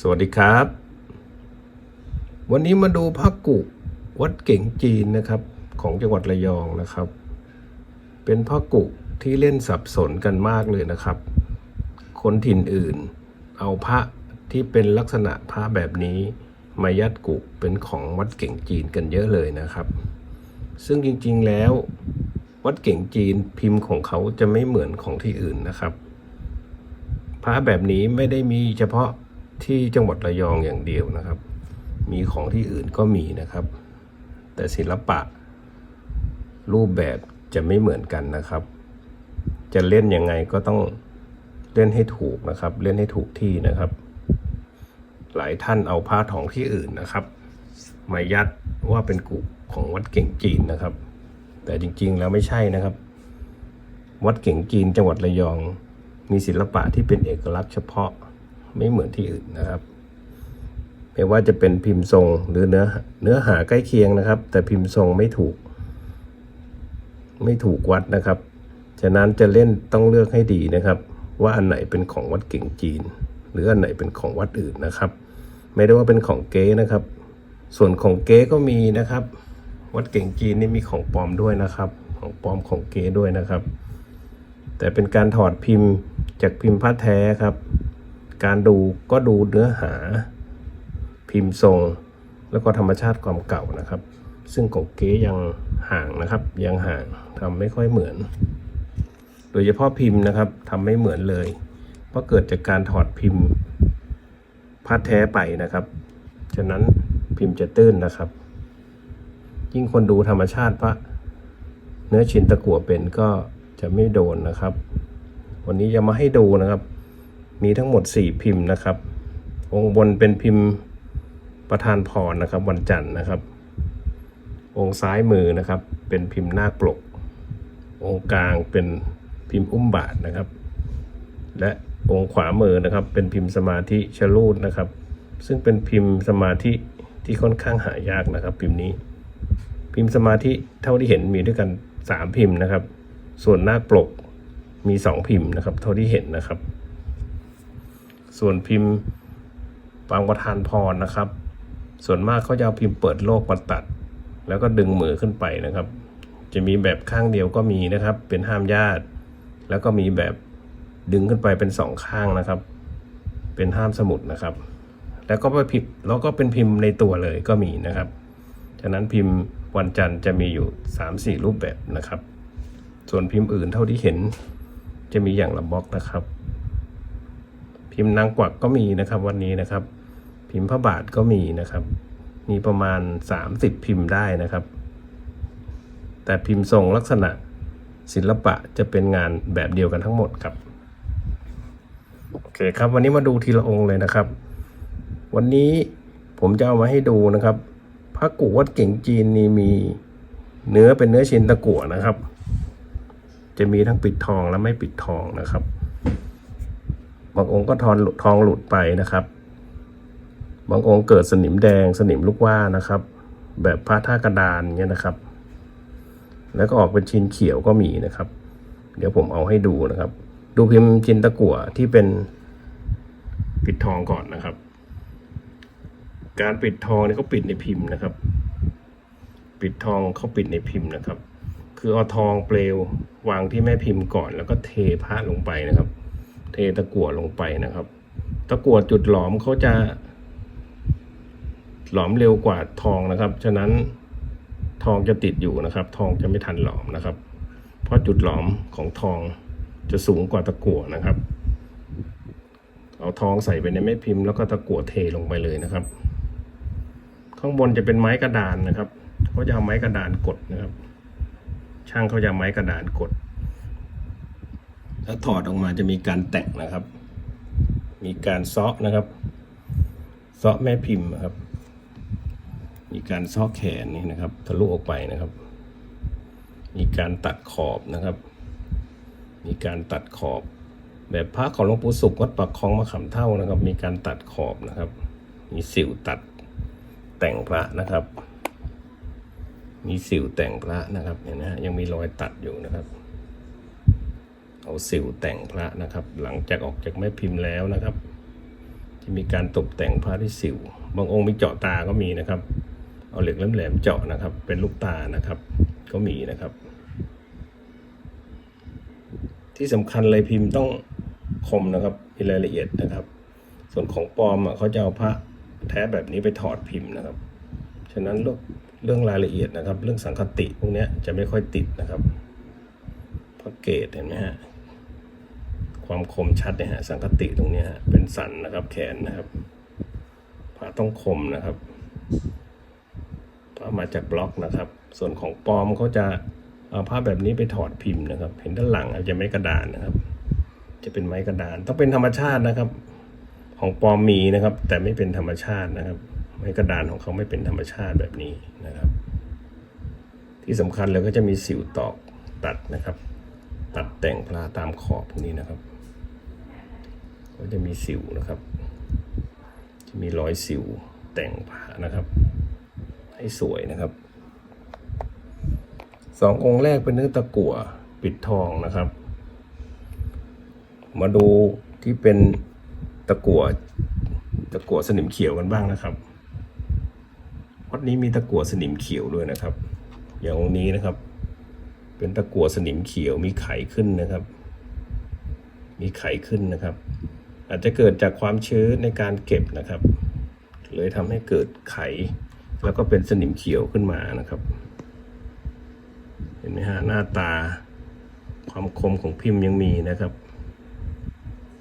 สวัสดีครับ วันนี้มาดูพระกุวัดเก่งจีนนะครับ ของจังหวัดระยองนะครับ เป็นพระกุที่เล่นสับสนกันมากเลยนะครับ คนถิ่นอื่น เอาพระที่เป็นลักษณะพระแบบนี้มายัดกุเป็นของวัดเก่งจีนกันเยอะเลยนะครับ ซึ่งจริงๆแล้ว วัดเก่งจีนพิมพ์ของเขาจะไม่เหมือนของที่อื่นนะครับ พระแบบนี้ไม่ได้มีเฉพาะ ที่จังหวัดระยองอย่างเดียวนะครับ มีของที่อื่นก็มีนะครับ แต่ศิลปะ รูปแบบจะไม่เหมือนกันนะครับ จะเล่นยังไงก็ต้องเล่นให้ถูกนะครับ เล่นให้ถูกที่นะครับ หลายท่านเอาผ้าทองที่อื่นนะครับมายัดว่าเป็นกุของวัดเก่งจีนนะครับ แต่จริงๆแล้วไม่ใช่นะครับ วัดเก่งจีนจังหวัดระยอง มีศิลปะที่เป็นเอกลักษณ์เฉพาะ ไม่เหมือนที่อื่นนะครับ ไม่ว่าจะเป็นพิมพ์ทรงหรือเนื้อเนื้อหาใกล้เคียงนะครับ แต่พิมพ์ทรงไม่ถูก ไม่ถูกวัดนะครับ ฉะนั้นจะเล่นต้องเลือกให้ดีนะครับ ว่าอันไหนเป็นของวัดเก่งจีน หรืออันไหนเป็นของวัดอื่นนะครับ ไม่ได้ว่าเป็นของเก๊นะครับ ส่วนของเก๊ก็มีนะครับ วัดเก่งจีนนี่มีของปลอมด้วยนะครับ ของปลอมของเก๊ด้วยนะครับ แต่เป็นการถอดพิมพ์จากพิมพ์ผ้าแท้ครับ การดูก็ดูเนื้อหา พิมพ์ทรง แล้วก็ธรรมชาติความเก่านะครับ ซึ่งของเก๊ยังห่างนะครับ ยังห่างทำไม่ค่อยเหมือน โดยเฉพาะพิมพ์นะครับทำไม่เหมือนเลย เพราะเกิดจากการถอดพิมพ์ผ้าแท้ไปนะครับ ฉะนั้นพิมพ์จะตื้นนะครับ ยิ่งคนดูธรรมชาติพระเนื้อชิ้นตะกั่วเป็นก็จะไม่โดนนะครับ วันนี้จะมาให้ดูนะครับ มีทั้งหมด 4 พิมพ์นะครับ องค์บนเป็นพิมพ์ประธานพรนะครับ วันจันทร์นะครับ องค์ซ้ายมือนะครับ เป็นพิมพ์นาคปลก องค์กลางเป็นพิมพ์อุ้มบาทนะครับ และองค์ขวามือนะครับ เป็นพิมพ์สมาธิชะลูดนะครับ ซึ่งเป็นพิมพ์สมาธิที่ค่อนข้างหายากนะครับ พิมพ์นี้ พิมพ์สมาธิเท่าที่เห็นมีด้วยกัน 3 พิมพ์นะครับ ส่วนนาคปลกมี 2 พิมพ์นะครับ เท่าที่เห็นนะครับ ส่วนพิมพ์ปางประธานพรนะครับ ส่วนมากเขาจะเอาพิมพ์เปิดโลกมาตัด แล้วก็ดึงมือขึ้นไปนะครับ จะมีแบบข้างเดียวก็มีนะครับ เป็นห้ามญาติ แล้วก็มีแบบดึงขึ้นไปเป็นสองข้างนะครับ เป็นห้ามสมุดนะครับ แล้วก็ไปพิมพ์แล้วก็เป็นพิมพ์ในตัวเลยก็มีนะครับ ฉะนั้นพิมพ์วันจันทร์จะมีอยู่ 3-4 รูปแบบนะครับ ส่วนพิมพ์อื่นเท่าที่เห็นจะมีอย่างละบล็อกนะครับ พิมพ์นางกวักก็มีนะครับ วันนี้นะครับ พิมพ์พระบาทก็มีนะครับ มีประมาณ 30 พิมพ์ได้นะครับ แต่พิมพ์ทรงลักษณะศิลปะจะเป็นงานแบบเดียวกันทั้งหมดครับโอเคครับ วันนี้มาดูทีละองค์เลยนะครับ วันนี้ผมจะเอามาให้ดูนะครับพระกุวัดเก่งจีนนี่มีเนื้อเป็นเนื้อชิ้นตะกั่วนะครับ จะมีทั้งปิดทองและไม่ปิดทองนะครับ บางองค์ก็ทอนหลุดทองหลุดไปนะครับ บางองค์เกิดสนิมแดงสนิมลูกว่านะครับ แบบพระท่ากระดานเงี้ยนะครับ แล้วก็ออกเป็นชิ้นเขียวก็มีนะครับ เดี๋ยวผมเอาให้ดูนะครับ ดูพิมพ์ชิ้นตะกั่วที่เป็นปิดทองก่อนนะครับ การปิดทองเนี่ยเขาปิดในพิมพ์นะครับ ปิดทองเขาปิดในพิมพ์นะครับ คือเอาทองเปลววางที่แม่พิมพ์ก่อน แล้วก็เทพระลงไปนะครับ เทตะกั่วลงไปนะครับ ตะกั่วจุดหลอมเขาจะ หลอมเร็วกว่าทองนะครับ ฉะนั้นทองจะติดอยู่นะครับ ทองจะไม่ทันหลอมนะครับ เพราะจุดหลอมของทองจะสูงกว่าตะกั่วนะครับ เอาทองใส่ไปในแม่พิมพ์แล้วก็ตะกั่วเทลงไปเลยนะครับ ข้างบนจะเป็นไม้กระดานนะครับเขาจะเอาไม้กระดานกดนะครับ ช่างเขาจะไม้กระดานกด แล้วถอดออกมาจะมีการแต่งนะครับ มีการซาะนะครับซาะแม่พิมพ์นะครับ มีการซาะแขนนี่นะครับ ทะลุออกไปนะครับ มีการตัดขอบนะครับ มีการตัดขอบ แบบพระของหลวงปู่สุขวัดปักคลองมะขามเท่านะครับ มีการตัดขอบนะครับ มีสิวตัดแต่งพระนะครับ มีสิวแต่งพระนะครับเนี่ยนะฮะยังมีรอยตัดอยู่นะครับ เอาสิวแต่งพระนะครับ หลังจากออกจากแม่พิมพ์แล้วนะครับจะมีการตกแต่งพระที่สิว บางองค์มีเจาะตาก็มีนะครับ เอาเหล็กแหลมๆเจาะนะครับ เป็นลูกตานะครับ ก็มีนะครับ ที่สำคัญเลยพิมพ์ต้องคมนะครับมีรายละเอียดนะครับ ส่วนของปลอมอะเขาจะเอาพระแท้แบบนี้ไปถอดพิมพ์นะครับ ฉะนั้นเรื่องเรื่องรายละเอียดนะครับ เรื่องสังคติพวกนี้จะไม่ค่อยติดนะครับพระเกตเห็นไหมฮะ ความคมชัดเนี่ยฮะสังคติตรงนี้ฮะเป็นสันนะครับแขนนะครับพระต้องคมนะครับพระมาจากบล็อกนะครับ ส่วนของปลอมเขาจะเอาผ้าแบบนี้ไปถอดพิมพ์นะครับ เห็นด้านหลังอาจจะไม่กระดานนะครับ จะเป็นไม้กระดาน ต้องเป็นธรรมชาตินะครับ ของปลอมมีนะครับ แต่ไม่เป็นธรรมชาตินะครับ ไม้กระดานของเขาไม่เป็นธรรมชาติแบบนี้นะครับ ที่สำคัญเลยก็จะมีสิวตอกตัดนะครับ ตัดแต่งพลาตามขอบพวกนี้นะครับ ก็จะมีสิวนะครับ จะมีรอยสิวแต่งผ้านะครับ ให้สวยนะครับสององค์แรกเป็นเนื้อตะกั่วปิดทองนะครับ มาดูที่เป็นตะกั่วตะกั่วสนิมเขียวกันบ้างนะครับวัดนี้มีตะกั่วสนิมเขียวด้วยนะครับ อย่างองค์นี้นะครับ เป็นตะกั่วสนิมเขียวมีไข่ขึ้นนะครับ มีไข่ขึ้นนะครับ อาจจะเกิดจากความชื้นในการเก็บนะครับ เลยทำให้เกิดไข แล้วก็เป็นสนิมเขียวขึ้นมานะครับ เห็นไหมฮะหน้าตาความคมของพิมพ์ยังมีนะครับ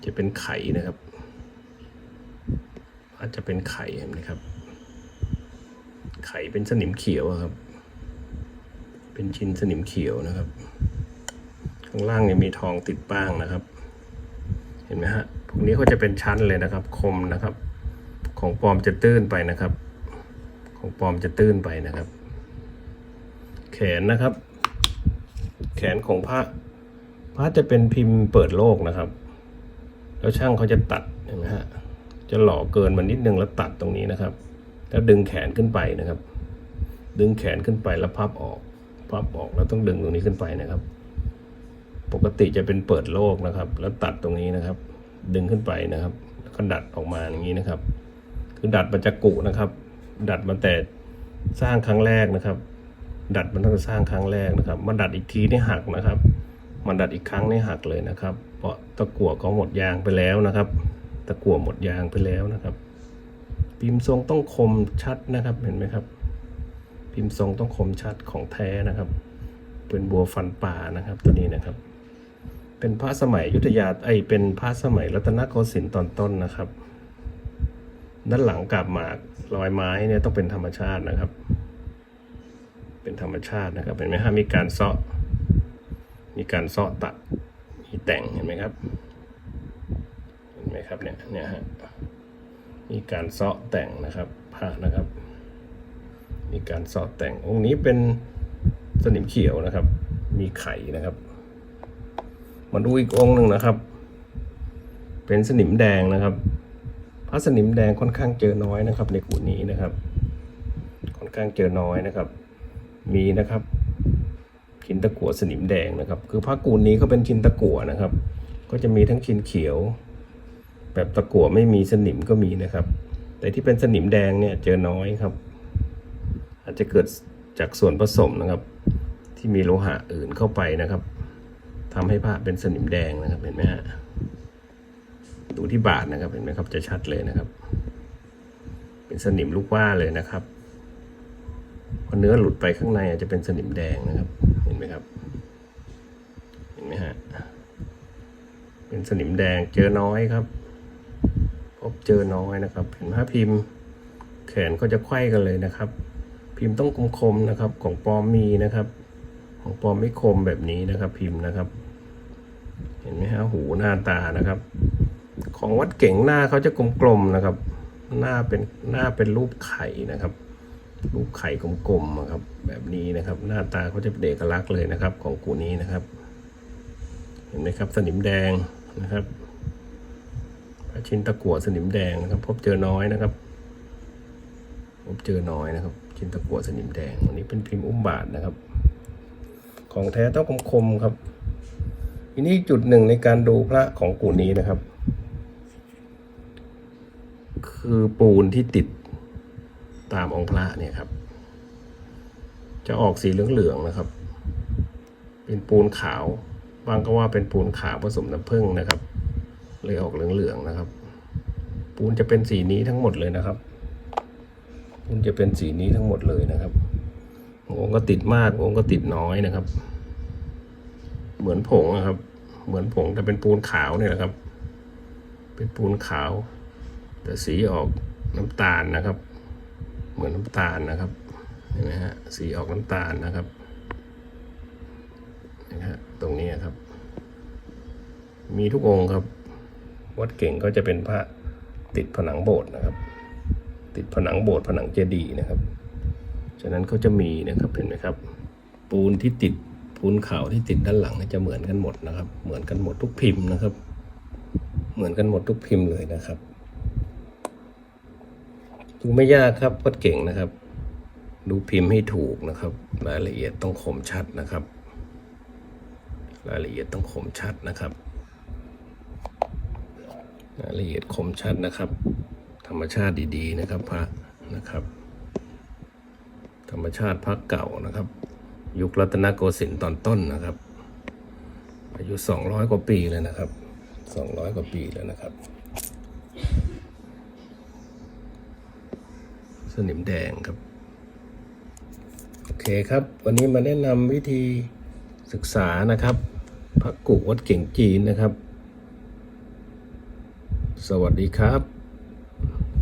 จะเป็นไขนะครับ อาจจะเป็นไข่เห็นไหมครับ ไข่เป็นสนิมเขียวครับ เป็นชิ้นสนิมเขียวนะครับ ข้างล่างเนี่ยมีทองติดบ้างนะครับ เห็นไหมฮะ พวกนี้เขาจะเป็นชั้นเลยนะครับ คมนะครับ ของปลอมจะตื้นไปนะครับ ของปลอมจะตื้นไปนะครับ แขนนะครับ แขนของพระพระจะเป็นพิมพ์เปิดโลกนะครับ แล้วช่างเขาจะตัดเห็นไหมฮะจะหล่อเกินมานิดนึงแล้วตัดตรงนี้นะครับ แล้วดึงแขนขึ้นไปนะครับ ดึงแขนขึ้นไปแล้วพับออกพับออกแล้วต้องดึงตรงนี้ขึ้นไปนะครับ ปกติจะเป็นเปิดโลกนะครับ แล้วตัดตรงนี้นะครับ ดึงขึ้นไปนะครับแล้วก็ดัดออกมาอย่างนี้นะครับ คือดัดมันจะกุนะครับ ดัดมันแต่สร้างครั้งแรกนะครับ ดัดมันต้องสร้างครั้งแรกนะครับมาดัดอีกทีนี่หักนะครับมาดัดอีกครั้งนี่หักเลยนะครับ เพราะตะกั่วเขาหมดยางไปแล้วนะครับ ตะกั่วหมดยางไปแล้วนะครับพิมพ์ทรงต้องคมชัดนะครับเห็นไหมครับ พิมพ์ทรงต้องคมชัดของแท้นะครับ เป็นบัวฟันป่านะครับตัวนี้นะครับ เป็นพระสมัยยุทธยาไอเป็นพระสมัยรัตนโกสินทร์ตอนต้นนะครับ ด้านหลังกาบหมากรอยไม้เนี่ยต้องเป็นธรรมชาตินะครับ เป็นธรรมชาตินะครับเห็นไหมฮะมีการเซาะ มีการเซาะตัดมีแต่งเห็นไหมครับเห็นไหมครับเนี่ยเนี่ยฮะมีการเซาะแต่งนะครับผ้านะครับ มีการเซาะแต่งองค์นี้เป็นสนิมเขียวนะครับ มีไข่นะครับ มาดูอีกองหนึ่งนะครับ เป็นสนิมแดงนะครับพระสนิมแดงค่อนข้างเจอน้อยนะครับ ในกุนี้นะครับ ค่อนข้างเจอน้อยนะครับ มีนะครับชิ้นตะกั่วสนิมแดงนะครับ คือพระกูลนี้ก็เป็นชิ้นตะกั่วนะครับ ก็จะมีทั้งชิ้นเขียว แบบตะกั่วไม่มีสนิมก็มีนะครับ แต่ที่เป็นสนิมแดงเนี่ยเจอน้อยครับ อาจจะเกิดจากส่วนผสมนะครับ ที่มีโลหะอื่นเข้าไปนะครับ ทำให้ผ้าเป็นสนิมแดงนะครับเห็นไหมฮะดูที่บาทนะครับเห็นไหมครับจะชัดเลยนะครับ เป็นสนิมลูกว่าเลยนะครับพอเนื้อหลุดไปข้างในอาจจะเป็นสนิมแดงนะครับ เห็นไหมครับ เห็นไหมฮะเป็นสนิมแดงเจอน้อยครับพบเจอน้อยนะครับ เห็นไหมพิมพ์ แขนก็จะไขว้กันเลยนะครับ พิมพ์ต้องคมๆนะครับ ของปลอมมีนะครับ ของปลอมไม่คมแบบนี้นะครับ พิมพ์นะครับ เห็นไหมฮะหูหน้าตานะครับ ของวัดเก่งหน้าเขาจะกลมๆนะครับ หน้าเป็นหน้าเป็นรูปไข่นะครับ รูปไข่กลมๆครับ แบบนี้นะครับ หน้าตาเขาจะเป็นเอกลักษณ์เลยนะครับ ของกูนี้นะครับ เห็นไหมครับสนิมแดงนะครับพระชิ้นตะกั่วสนิมแดงนะครับ พบเจอน้อยนะครับ พบเจอน้อยนะครับ ชิ้นตะกั่วสนิมแดงวันนี้เป็นพิมพ์อุ้มบาทนะครับ ของแท้ต้องคมๆครับ ทีนี้จุดหนึ่งในการดูพระของกูนี้นะครับ คือปูนที่ติดตามองค์พระเนี่ยครับ จะออกสีเหลืองๆนะครับ เป็นปูนขาวบางก็ว่าเป็นปูนขาวผสมน้ำผึ้งนะครับ เลยออกเหลืองๆนะครับ ปูนจะเป็นสีนี้ทั้งหมดเลยนะครับปูนจะเป็นสีนี้ทั้งหมดเลยนะครับองค์ก็ติดมากองค์ก็ติดน้อยนะครับ เหมือนผงนะครับ เหมือนผงแต่เป็นปูนขาวเนี่ยนะครับ เป็นปูนขาว แต่สีออกน้ำตาลนะครับ เหมือนน้ำตาลนะครับเห็นไหมฮะสีออกน้ำตาลนะครับนะฮะตรงนี้ครับ มีทุกองค์ครับ วัดเก่งก็จะเป็นพระติดผนังโบสถ์นะครับ ติดผนังโบสถ์ผนังเจดีย์นะครับ ฉะนั้นเขาจะมีนะครับเห็นไหมครับ ปูนที่ติด ปูนขาวที่ติดด้านหลังจะเหมือนกันหมดนะครับ เหมือนกันหมดทุกพิมพ์นะครับ เหมือนกันหมดทุกพิมพ์เลยนะครับดูไม่ยากครับวัดเก่งนะครับ ดูพิมพ์ให้ถูกนะครับ รายละเอียดต้องคมชัดนะครับ รายละเอียดต้องคมชัดนะครับ รายละเอียดคมชัดนะครับ ธรรมชาติดีๆนะครับพระนะครับ ธรรมชาติพระเก่านะครับ ยุครัตนโกสินทร์ตอนต้นนะครับ อายุสองร้อยกว่าปีเลยนะครับสองร้อยกว่าปีแล้วนะครับ สนิมแดงครับ โอเคครับ วันนี้มาแนะนำวิธีศึกษานะครับพระกุวัดเก่งจีนนะครับ สวัสดีครับ